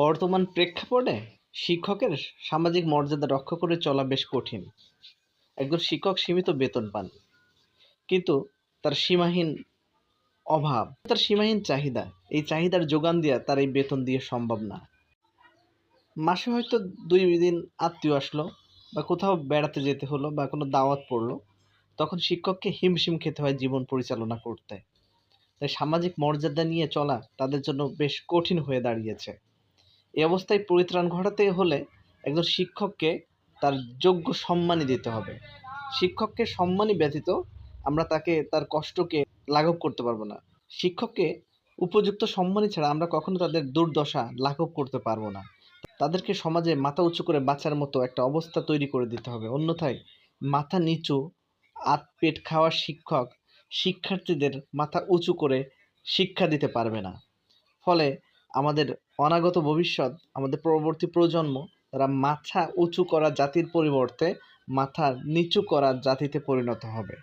বর্তমান প্রেক্ষাপটে শিক্ষকের সামাজিক মর্যাদা রক্ষা করে চলা বেশ কঠিন। একজন শিক্ষক সীমিত বেতন পান, কিন্তু তার সীমাহীন অভাব, তার সীমাহীন চাহিদা, এই চাহিদার যোগান দেওয়া তার এই বেতন দিয়ে সম্ভব না। মাসে হয়তো দুই দিন আত্মীয় আসলো বা কোথাও বেড়াতে যেতে হলো বা কোনো দাওয়াত পড়ল, তখন শিক্ষককে হিমশিম খেতে হয় জীবন পরিচালনা করতে। তাই সামাজিক মর্যাদা নিয়ে চলা তাদের জন্য বেশ কঠিন হয়ে দাঁড়িয়েছে। এই অবস্থায় পরিত্রাণ ঘটাতে হলে একজন শিক্ষককে তার যোগ্য সম্মানই দিতে হবে। শিক্ষককে সম্মানই ব্যতীত আমরা তাকে, তার কষ্টকে লাঘব করতে পারব না। শিক্ষককে উপযুক্ত সম্মানই ছাড়া আমরা কখনো তাদের দুর্দশা লাঘব করতে পারব না। তাদেরকে সমাজে মাথা উঁচু করে বাঁচার মতো একটা অবস্থা তৈরি করে দিতে হবে। অন্যথায় মাথা নিচু, আত পেট খাওয়া শিক্ষক শিক্ষার্থীদের মাথা উঁচু করে শিক্ষা দিতে পারবে না। ফলে আমাদের অনাগত ভবিষ্যৎ, আমাদের পরবর্তী প্রজন্ম, তারা মাথা উঁচু করা জাতির পরিবর্তে মাথা নিচু করা জাতিতে পরিণত হবে।